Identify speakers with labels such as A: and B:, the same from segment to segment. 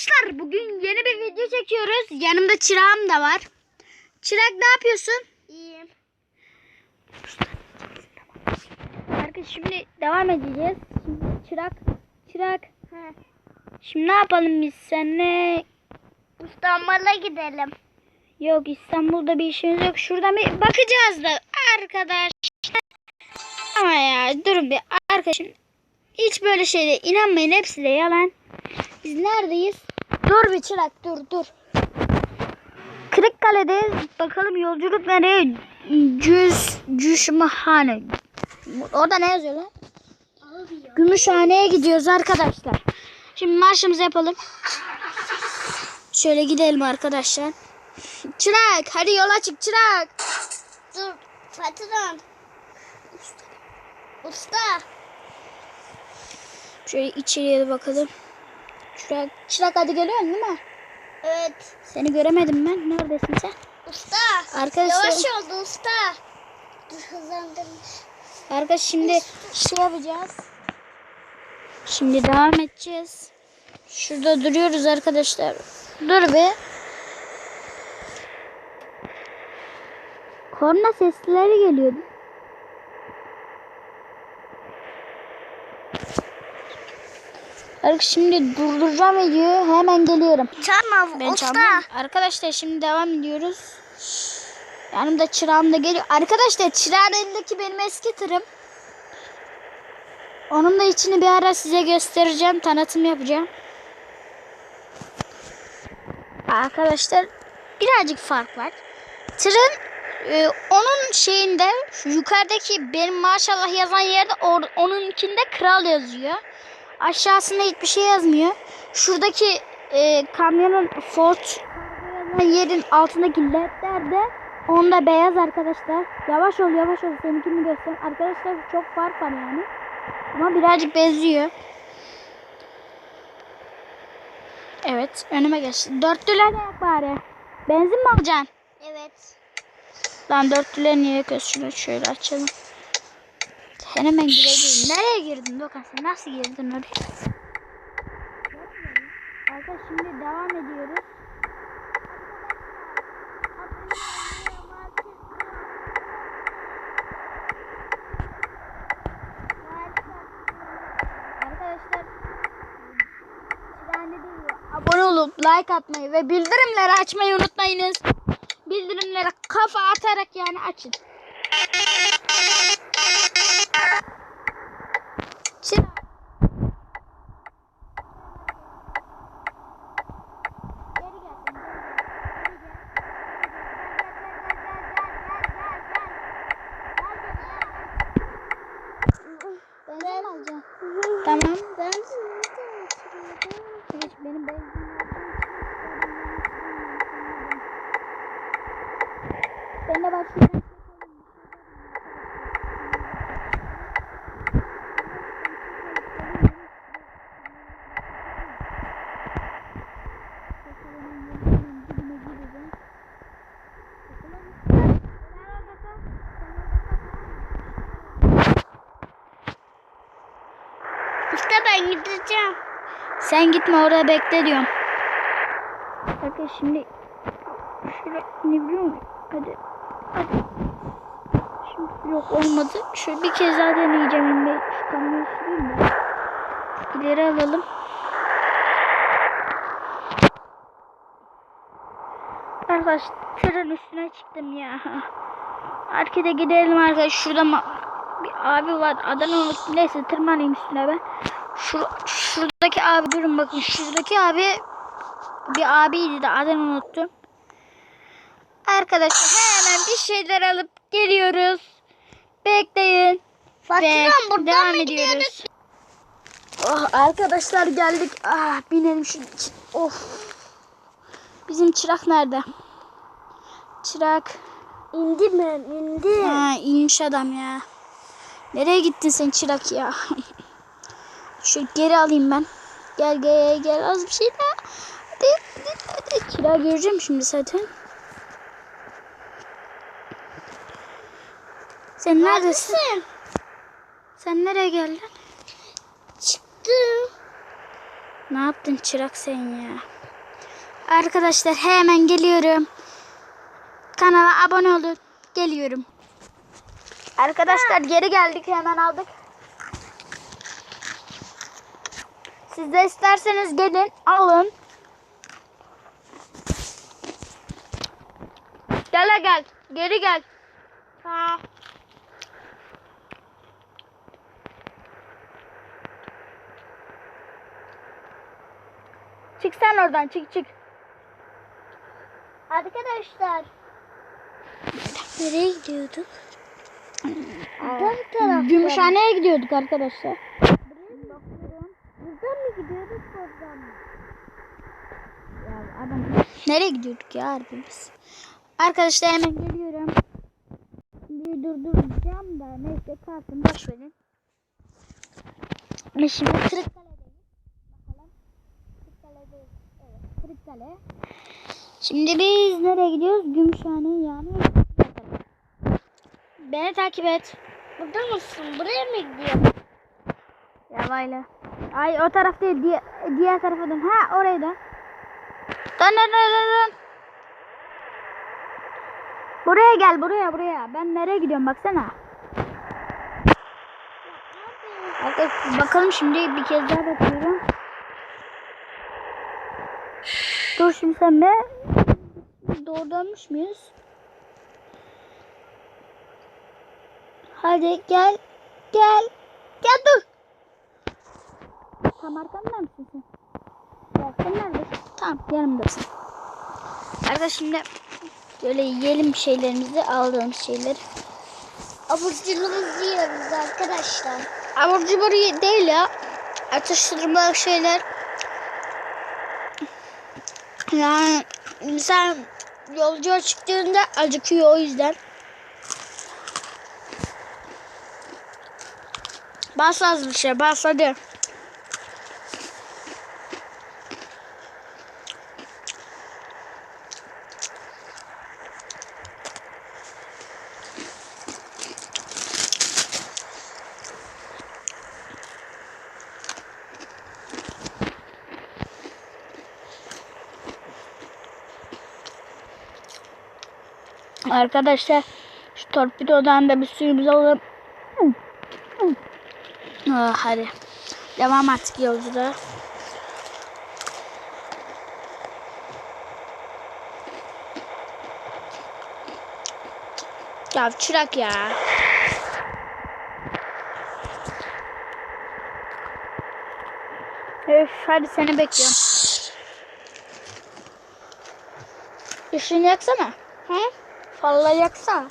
A: Arkadaşlar bugün yeni bir video çekiyoruz. Yanımda çırağım da var. Çırak ne yapıyorsun?
B: İyiyim.
A: Arkadaşlar şimdi devam edeceğiz. Şimdi çırak, çırak.
B: He.
A: Şimdi ne yapalım biz seninle?
B: İstanbul'a gidelim.
A: Yok İstanbul'da bir işimiz yok. Şuradan bir bakacağız da arkadaş. Ama ya durun bir arkadaşım. Hiç böyle şeyde inanmayın hepsi de yalan. Biz neredeyiz? Dur bir çırak dur dur. Kırıkkale'deyiz. Bakalım yolculuk nereye? Cüz, Cüşmahane. Orada ne yazıyor lan? Gümüşhane'ye gidiyoruz arkadaşlar. Şimdi marşımızı yapalım. Şöyle gidelim arkadaşlar. Çırak hadi yola çık çırak.
B: Dur. Patron. Usta.
A: Şöyle içeriye de bakalım. Çırak, çırak hadi geliyorsun değil mi?
B: Evet.
A: Seni göremedim ben. Neredesin sen?
B: Usta.
A: Arkadaşlar-
B: Yavaş oldu usta. Hızlandırmış.
A: Arkadaş şimdi şey yapacağız. Şimdi devam edeceğiz. Şurada duruyoruz arkadaşlar. Dur be. Korna sesleri geliyordu. Arkadaş şimdi durduracağım videoyu. Hemen geliyorum.
B: Çarpma
A: Ben
B: usta.
A: çalmam. Arkadaşlar şimdi devam ediyoruz. Yanımda çırağım da geliyor. Arkadaşlar çırağın elindeki benim eski tırım. Onun da içini bir ara size göstereceğim. Tanıtım yapacağım. Arkadaşlar birazcık fark var. Tırın e, onun şeyinde şu yukarıdaki benim maşallah yazan yerde or, onunkinde kral yazıyor. Aşağısında hiçbir şey yazmıyor. Şuradaki e, kamyonun Ford yerin altındaki ledler de onda beyaz arkadaşlar. Yavaş ol yavaş ol seninkini göster. Arkadaşlar çok fark var yani. Ama birazcık benziyor. Evet önüme geçti. Dörtlüler yak bari. Benzin mi alacaksın?
B: Evet.
A: Lan dörtlüler niye yakıyoruz? Şunu şöyle açalım. Sen hemen gireceğim. Nereye girdin Dokan sen? Nasıl girdin oraya? Arkadaşlar şimdi devam ediyoruz. Abone olup like atmayı ve bildirimleri açmayı unutmayınız. Bildirimlere kafa atarak yani açın. Çıra. Geri gel sen, geri gel. Benzin mi alacaksın? Tamam.
B: Benzin
A: Evet, benim benzin Bak şuradan
B: Usta ben gideceğim.
A: Sen gitme orada bekle diyorum. Bakın şimdi şöyle ne biliyor musun? Hadi. Şimdi yok olmadı. Şöyle bir kez daha deneyeceğim. Ben şu kamyonu süreyim. İleri alalım. Arkadaş tırın üstüne çıktım ya. Arkada gidelim arkadaş. Şurada bir abi var. Adını unuttum. Neyse tırmanayım üstüne ben. Şur şuradaki abi durun bakın. Şuradaki abi bir abiydi de adını unuttum. Arkadaşlar hemen bir şeyler alıp geliyoruz. Bekleyin.
B: Patron buradan
A: devam
B: mı
A: ediyoruz.
B: gidiyoruz?
A: Oh, arkadaşlar geldik. Ah, binelim şu. Of. Bizim çırak nerede? Çırak.
B: İndi mi? İndi.
A: Ha, iyiymiş adam ya. Nereye gittin sen çırak ya? Şu geri alayım ben. Gel gel gel az bir şey daha. Hadi hadi hadi. Çırağı göreceğim şimdi zaten. Sen neredesin?
B: Neredesin?
A: Sen nereye geldin?
B: Çıktım.
A: Ne yaptın çırak sen ya? Arkadaşlar hemen geliyorum. Kanala abone olun. Geliyorum. Arkadaşlar geri geldik hemen aldık. Siz de isterseniz gelin alın. Gel ha, gel. Geri gel. Ha. Çık sen oradan çık çık.
B: Arkadaşlar.
A: Nereye gidiyorduk? Gümüşhane'ye gidiyorduk arkadaşlar.
B: Buradan mı gidiyorduk oradan mı?
A: Ya adam nereye gidiyorduk ya harbi biz? Arkadaşlar hemen geliyorum. Bir durduracağım da neyse kalsın boş verin. Şimdi Kırıkkale'deyiz. Kırıkkale. Şimdi biz nereye gidiyoruz? Gümüşhane yani. Beni takip et.
B: Burada mısın? Buraya mı gidiyorsun?
A: Yavayla. Ay o taraf değil. Diğer, diğer tarafa dön. Ha oraya dön. Dön dön dön dön. dön. Buraya gel buraya buraya. Ben nereye gidiyorum baksana. Arkadaşlar bakalım şimdi bir kez daha bakıyorum. Dur şimdi sen be. Doğru dönmüş müyüz? Hadi gel. Gel. Gel dur. Tam arkamda mısın sen? Ya sen neredesin? Tamam yanımdasın. Arkadaşlar şimdi böyle yiyelim şeylerimizi aldığımız şeyleri.
B: Aburculuğumuzu yiyoruz arkadaşlar.
A: Abur cubur değil ya. Atıştırmalık şeyler. Yani mesela yolcuya çıktığında acıkıyor o yüzden. Bas az bir şey bas hadi. Arkadaşlar şu torpidodan da bir suyumuzu alalım. Ah, hadi. Devam artık yolculuğa. Ya çırak ya. Öf hadi seni bekliyorum. Işığını yaksana. He? Falla yaksa.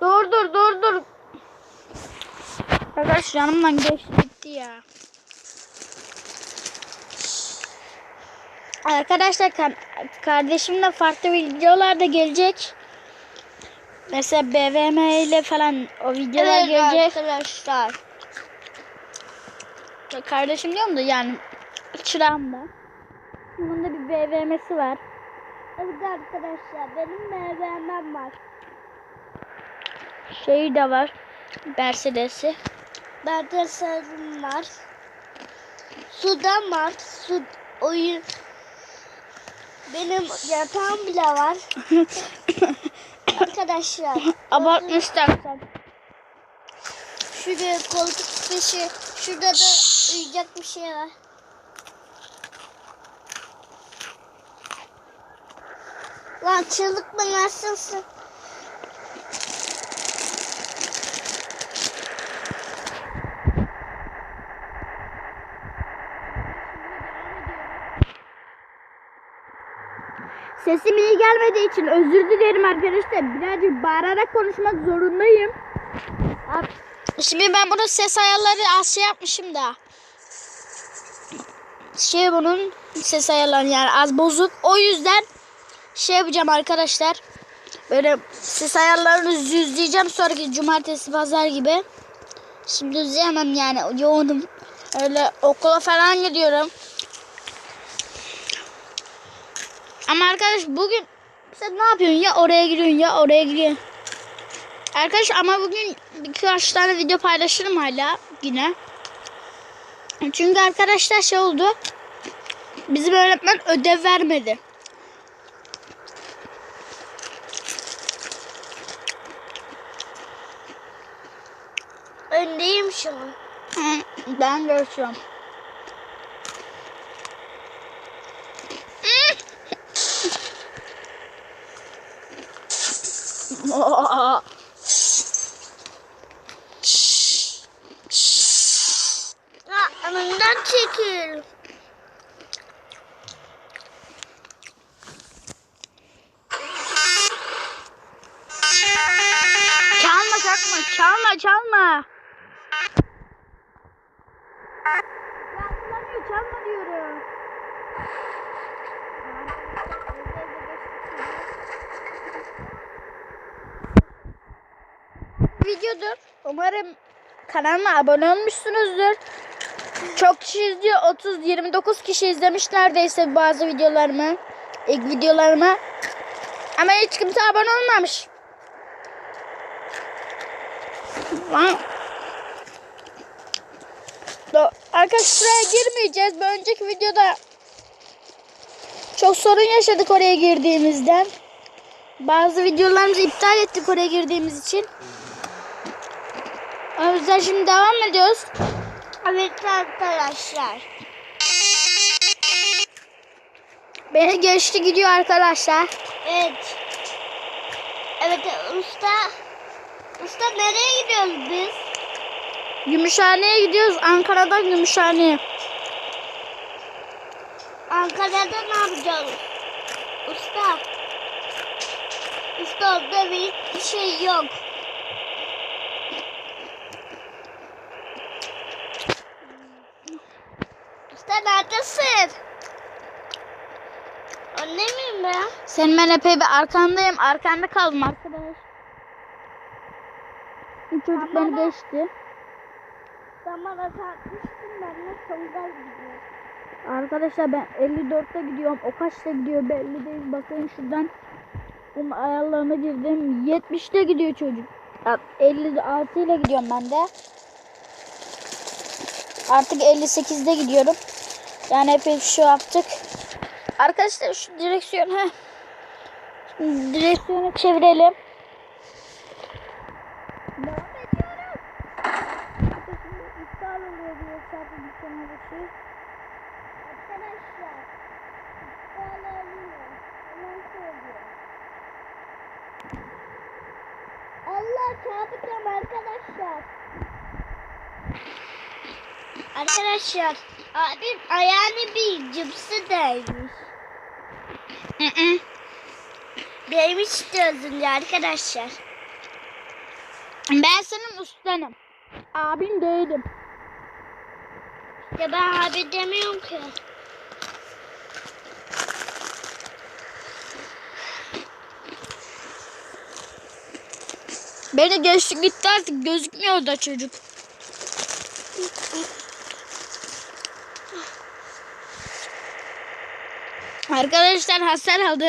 A: Dur dur dur dur. Arkadaş yanımdan geçti gitti ya. Arkadaşlar kan- kardeşimle farklı videolar da gelecek. Mesela BVM ile falan o videolar gelecek.
B: arkadaşlar.
A: Kardeşim diyorum da yani çırağım da. Bunda bir BVM'si var.
B: Evet arkadaşlar benim meyvemem var.
A: Şeyi de var. Mercedes'i.
B: Sarım var. Suda var. Su oyun. Benim yatağım bile var. arkadaşlar.
A: Abartmışlar sen.
B: Şurada koltuk dışı. Şurada da uyuyacak bir şey var. Lan çığlık mı nasılsın?
A: Sesim iyi gelmediği için özür dilerim arkadaşlar. Birazcık bağırarak konuşmak zorundayım. Şimdi ben bunun ses ayarları az şey yapmışım da. Şey bunun ses ayarları yani az bozuk. O yüzden şey yapacağım arkadaşlar. Böyle ses ayarlarını düzleyeceğim sonraki cumartesi pazar gibi. Şimdi düzleyemem yani yoğunum. Öyle okula falan gidiyorum. Ama arkadaş bugün sen ne yapıyorsun ya oraya gidiyorsun ya oraya gidiyorsun. Arkadaşlar ama bugün birkaç tane video paylaşırım hala yine. Çünkü arkadaşlar şey oldu. Bizim öğretmen ödev vermedi.
B: Öndeyim şu an.
A: Ben görüşüyorum.
B: Ha, önümden çekil.
A: Çalma Videodur. Umarım kanalıma abone olmuşsunuzdur. Çok kişi izliyor. 30 29 kişi izlemiş neredeyse bazı videolarımı. İlk videolarımı. Ama hiç kimse abone olmamış. Arkadaşlar girmeyeceğiz. Bir önceki videoda çok sorun yaşadık oraya girdiğimizden. Bazı videolarımızı iptal ettik oraya girdiğimiz için. O yüzden şimdi devam ediyoruz.
B: Evet arkadaşlar.
A: Beni geçti gidiyor arkadaşlar.
B: Evet. Evet usta. Usta nereye gidiyoruz biz?
A: Gümüşhane'ye gidiyoruz. Ankara'dan Gümüşhane'ye.
B: Ankara'da ne yapacağız? Usta. Usta orada bir şey yok. Neredesin? Anne miyim ben?
A: Senin ben epey bir arkandayım. Arkanda kaldım arkadaş. Bir çocuk beni geçti.
B: Sen bana tartıştın ben de soldan gidiyorum.
A: Arkadaşlar ben 54'te gidiyorum. O kaçta gidiyor belli değil. Bakın şuradan. Bunun ayarlarına girdim. 70'te gidiyor çocuk. Ya, 56 ile gidiyorum ben de. Artık 58'de gidiyorum. Yani epey bir şey yaptık. Arkadaşlar şu direksiyon. Şimdi direksiyonu çevirelim. Şey.
B: Allah çarpacağım arkadaşlar. Arkadaşlar abim ayağını bir cipsi değmiş. Değmişti az önce arkadaşlar.
A: Ben senin ustanım. Abin değilim.
B: Ya ben abi demiyorum ki.
A: Beni geçti gitti artık gözükmüyor da çocuk. Arkadaşlar hasar aldı.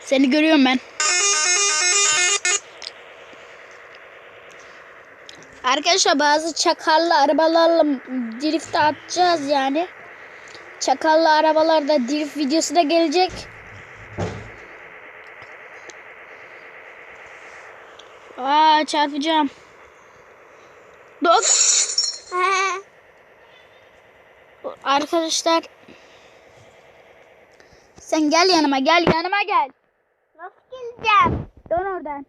A: Seni görüyorum ben. Arkadaşlar bazı çakallı arabalarla drift atacağız yani. Çakallı arabalarda drift videosu da gelecek. Aa çarpacağım. Dur.
B: He.
A: Arkadaşlar. Sen gel yanıma gel yanıma gel.
B: Nasıl geleceğim?
A: Dön oradan.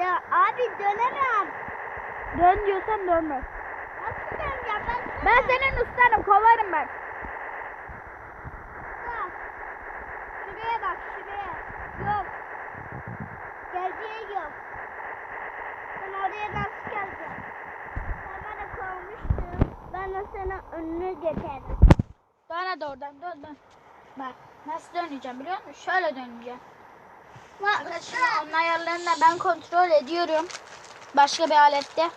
B: Ya abi dönemem.
A: Dön diyorsan dönme.
B: Nasıl döneceğim ben?
A: Ben senin ustanım kovarım ben.
B: Usta, Şuraya bak şuraya. Yok. Geleceği yok. Ben oraya nasıl geleceğim? Sen bana de senin önünü getirdim.
A: Dön hadi oradan dön dön. Bak nasıl döneceğim biliyor musun? Şöyle döneceğim.
B: Bak
A: Arkadaşlar onun ayarlarını da ben kontrol ediyorum. Başka bir alette.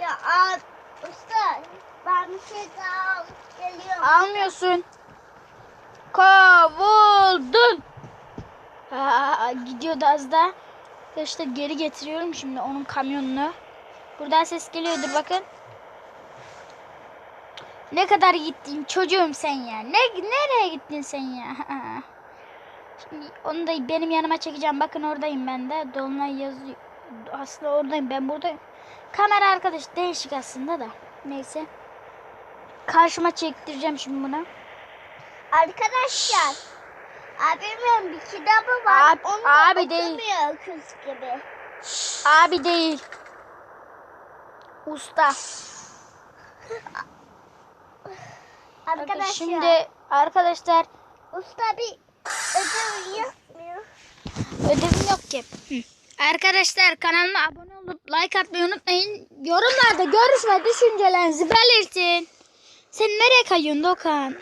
B: Ya abi, usta ben bir şey daha alıp geliyorum.
A: Almıyorsun. Kovuldun. Aa, gidiyordu az da. Arkadaşlar geri getiriyorum şimdi onun kamyonunu. Buradan ses geliyordur bakın. Ne kadar gittin çocuğum sen ya? Ne nereye gittin sen ya? Şimdi onu da benim yanıma çekeceğim. Bakın oradayım ben de. Dolunay yazıyor. Aslında oradayım. Ben buradayım. Kamera arkadaş değişik aslında da. Neyse. Karşıma çektireceğim şimdi bunu.
B: Arkadaşlar. Abimin bir kitabı var.
A: Abi-
B: Onu
A: abi değil.
B: kız gibi.
A: Abi değil. Usta.
B: Arkadaşlar.
A: Şimdi arkadaşlar
B: Usta bir ödev yapmıyor.
A: ödevim yok ki. Hı. Arkadaşlar kanalıma abone olup like atmayı unutmayın. Yorumlarda görüş ve düşüncelerinizi belirtin. Sen nereye kayıyorsun Dokan?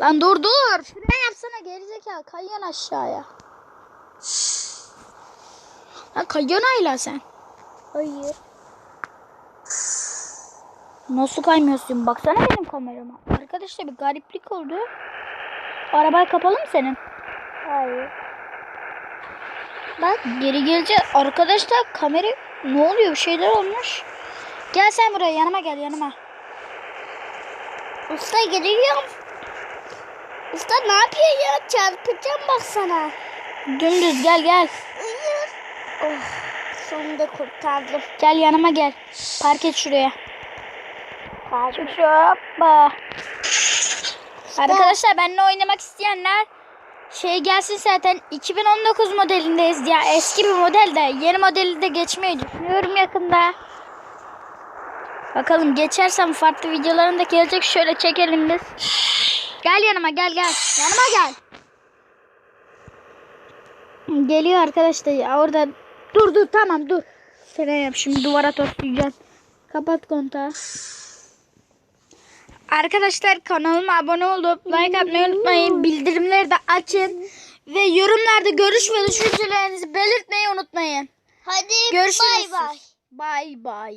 A: Lan dur dur. Fren yapsana gerizekalı. Kayıyorsun aşağıya. Lan kayıyorsun hala sen.
B: Hayır.
A: Nasıl kaymıyorsun? Baksana benim kamerama. Arkadaşlar bir gariplik oldu. Arabayı kapalı mı senin?
B: Hayır.
A: Bak geri geleceğiz. Arkadaşlar kamera ne oluyor? Bir şeyler olmuş. Gel sen buraya yanıma gel yanıma.
B: Usta geliyorum. Usta ne yapıyor ya? Çarpacağım baksana.
A: Dümdüz gel gel.
B: Hayır. Oh, sonunda kurtardım.
A: Gel yanıma gel. Park et şuraya. Hoppa. Arkadaşlar benimle oynamak isteyenler şey gelsin zaten 2019 modelindeyiz ya eski bir model de yeni modeli de geçmeyi düşünüyorum yakında. Bakalım geçersem farklı videolarım da gelecek şöyle çekelim biz. Gel yanıma gel gel. Yanıma gel. Geliyor arkadaşlar ya orada. Dur dur tamam dur. Fren yap şimdi duvara toslayacağım. Kapat kontağı. Arkadaşlar kanalıma abone olup like atmayı unutmayın. Bildirimleri de açın. Ve yorumlarda görüş ve düşüncelerinizi belirtmeyi unutmayın.
B: Hadi
A: Görüşürüz.
B: bay bay.
A: Bay bay.